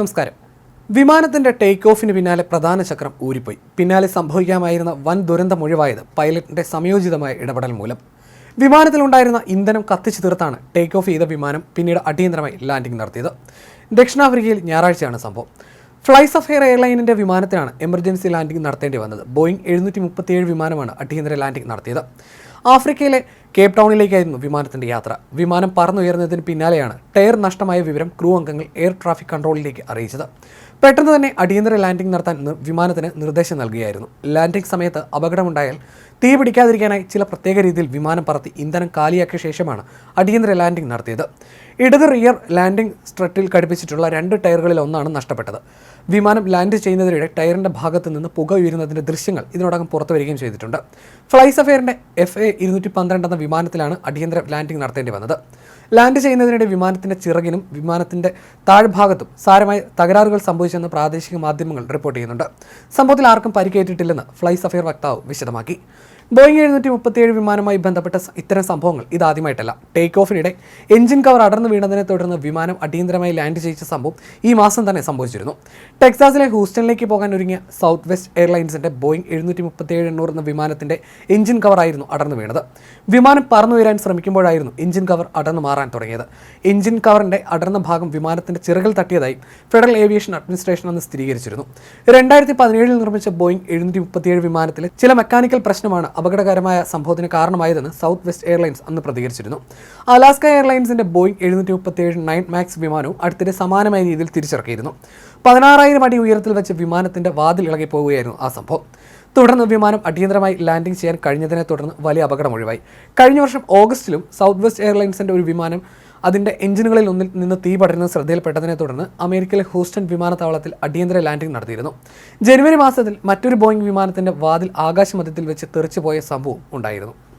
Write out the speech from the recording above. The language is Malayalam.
നമസ്കാരം. വിമാനത്തിന്റെ ടേക്ക് ഓഫിന് പിന്നാലെ പ്രധാന ചക്രം ഊരിപ്പോയി. പിന്നാലെ സംഭവിക്കാമായിരുന്ന വൻ ദുരന്തം ഒഴിവായത് പൈലറ്റിന്റെ സംയോജിതമായ ഇടപെടൽ മൂലം. വിമാനത്തിലുണ്ടായിരുന്ന ഇന്ധനം കത്തിച്ചു തീർത്താണ് ടേക്ക് ഓഫ് ചെയ്ത വിമാനം പിന്നീട് അടിയന്തരമായി ലാൻഡിംഗ് നടത്തിയത്. ദക്ഷിണാഫ്രിക്കയിൽ ഞായറാഴ്ചയാണ് സംഭവം. ഫ്ലൈ എയർ എയർലൈനിന്റെ വിമാനത്തിലാണ് എമർജൻസി ലാൻഡിംഗ് നടത്തേണ്ടി വന്നത്. ബോയിങ് എഴുന്നൂറ്റി മുപ്പത്തിയേഴ് വിമാനമാണ് അടിയന്തര ലാൻഡിംഗ് നടത്തിയത്. ആഫ്രിക്കയിലെ കേപ്പ് ടൗണിലേക്കായിരുന്നു വിമാനത്തിന്റെ യാത്ര. വിമാനം പറന്നുയർന്നതിന് പിന്നാലെയാണ് ടയർ നഷ്ടമായ വിവരം ക്രൂ അംഗങ്ങൾ എയർ ട്രാഫിക് കൺട്രോളിലേക്ക് അറിയിച്ചത്. പെട്ടെന്ന് തന്നെ അടിയന്തര ലാൻഡിംഗ് നടത്താൻ വിമാനത്തിന് നിർദ്ദേശം നൽകുകയായിരുന്നു. ലാൻഡിംഗ് സമയത്ത് അപകടമുണ്ടായാൽ തീ പിടിക്കാതിരിക്കാനായി ചില പ്രത്യേക രീതിയിൽ വിമാനം പറത്തി ഇന്ധനം കാലിയാക്കിയ ശേഷമാണ് അടിയന്തര ലാൻഡിംഗ് നടത്തിയത്. ഇടത് റിയർ ലാൻഡിംഗ് സ്ട്രട്ടിൽ ഘടിപ്പിച്ചിട്ടുള്ള രണ്ട് ടയറുകളിൽ ഒന്നാണ് നഷ്ടപ്പെട്ടത്. വിമാനം ലാൻഡ് ചെയ്യുന്നതിനിടെ ടയറിന്റെ ഭാഗത്ത് നിന്ന് പുക ഉയരുന്നതിന്റെ ദൃശ്യങ്ങൾ ഇതിനോടകം പുറത്തു വരികയും ചെയ്തിട്ടുണ്ട്. ഫ്ലൈസ് സഫയറിന്റെ എഫ് എ ഇരുന്നൂറ്റി പന്ത്രണ്ട് എന്ന വിമാനത്തിലാണ് അടിയന്തര ലാൻഡിംഗ് നടത്തേണ്ടി വന്നത്. ലാൻഡ് ചെയ്യുന്നതിനിടെ വിമാനത്തിന്റെ ചിറകിലും വിമാനത്തിന്റെ താഴ്ഭാഗത്തും സാരമായി തകരാറുകൾ സംഭവിച്ചെന്ന് പ്രാദേശിക മാധ്യമങ്ങൾ റിപ്പോർട്ട് ചെയ്യുന്നുണ്ട്. സംഭവത്തിൽ ആർക്കും പരിക്കേറ്റിട്ടില്ലെന്ന് ഫ്ലൈ സഫയർ വക്താവ് വിശദമാക്കി. ബോയിങ് എഴുന്നൂറ്റി മുപ്പത്തിയേഴ് വിമാനവുമായി ബന്ധപ്പെട്ട ഇത്തരം സംഭവങ്ങൾ ഇതാദ്യമായിട്ടല്ല. ടേക്ക് ഓഫിനിടെ എഞ്ചിൻ കവർ അടർന്നു വീണതിനെ തുടർന്ന് വിമാനം അടിയന്തരമായി ലാൻഡ് ചെയ്യിച്ച സംഭവം ഈ മാസം തന്നെ സംഭവിച്ചിരുന്നു. ടെക്സാസിലെ ഹൂസ്റ്റണിലേക്ക് പോകാൻ ഒരുങ്ങിയ സൗത്ത് വെസ്റ്റ് എയർലൈൻസിന്റെ ബോയിങ് എഴുന്നൂറ്റി മുപ്പത്തിയേഴ് എണ്ണൂറ് എന്ന വിമാനത്തിന്റെ എഞ്ചിൻ കവർ ആയിരുന്നു അടർന്നു വീണത്. വിമാനം പറന്നുയരാൻ ശ്രമിക്കുമ്പോഴായിരുന്നു എഞ്ചിൻ കവർ അടർന്നു മാറാൻ തുടങ്ങിയത്. എഞ്ചിൻ കവറിന്റെ അടർന്ന ഭാഗം വിമാനത്തിന്റെ ചിറകിൽ തട്ടിയതായി ഫെഡറൽ ഏവിയേഷൻ അഡ്മിനിസ്ട്രേഷൻ അന്ന് സ്ഥിരീകരിച്ചിരുന്നു. രണ്ടായിരത്തി പതിനേഴിൽ നിർമ്മിച്ച ബോയിങ് എഴുന്നൂറ്റി മുപ്പത്തിയേഴ് വിമാനത്തിലെ ചില മെക്കാനിക്കൽ പ്രശ്നമാണ് അപകടകരമായ സംഭവത്തിന് കാരണമായതെന്ന് സൗത്ത് വെസ്റ്റ് എയർലൈൻസ് അന്ന് പ്രതികരിച്ചിരുന്നു. അലാസ്ക എയർലൈൻസിന്റെ ബോയിങ് എഴുന്നൂറ്റി മുപ്പത്തിയേഴ് നയൻ മാക്സ് വിമാനവും അടുത്തിടെ സമാനമായ രീതിയിൽ തിരിച്ചിറക്കിയിരുന്നു. പതിനാറായിരം അടി ഉയരത്തിൽ വെച്ച് വിമാനത്തിന്റെ വാതിൽ ഇളകി പോവുകയായിരുന്നു ആ സംഭവം. തുടർന്ന് വിമാനം അടിയന്തരമായി ലാൻഡിംഗ് ചെയ്യാൻ കഴിഞ്ഞതിനെ തുടർന്ന് വലിയ അപകടം ഒഴിവായി. കഴിഞ്ഞ വർഷം ഓഗസ്റ്റിലും സൗത്ത് വെസ്റ്റ് എയർലൈൻസിന്റെ ഒരു വിമാനം അതിന്റെ എഞ്ചിനുകളിൽ ഒന്നിൽ നിന്ന് തീ പടരുന്നത് ശ്രദ്ധയിൽപ്പെട്ടതിനെ തുടർന്ന് അമേരിക്കയിലെ ഹൂസ്റ്റൺ വിമാനത്താവളത്തിൽ അടിയന്തര ലാൻഡിംഗ് നടത്തിയിരുന്നു. ജനുവരി മാസത്തിൽ മറ്റൊരു ബോയിംഗ് വിമാനത്തിന്റെ വാതിൽ ആകാശമധ്യത്തിൽ വെച്ച് തെറിച്ചുപോയ സംഭവം ഉണ്ടായിരുന്നു.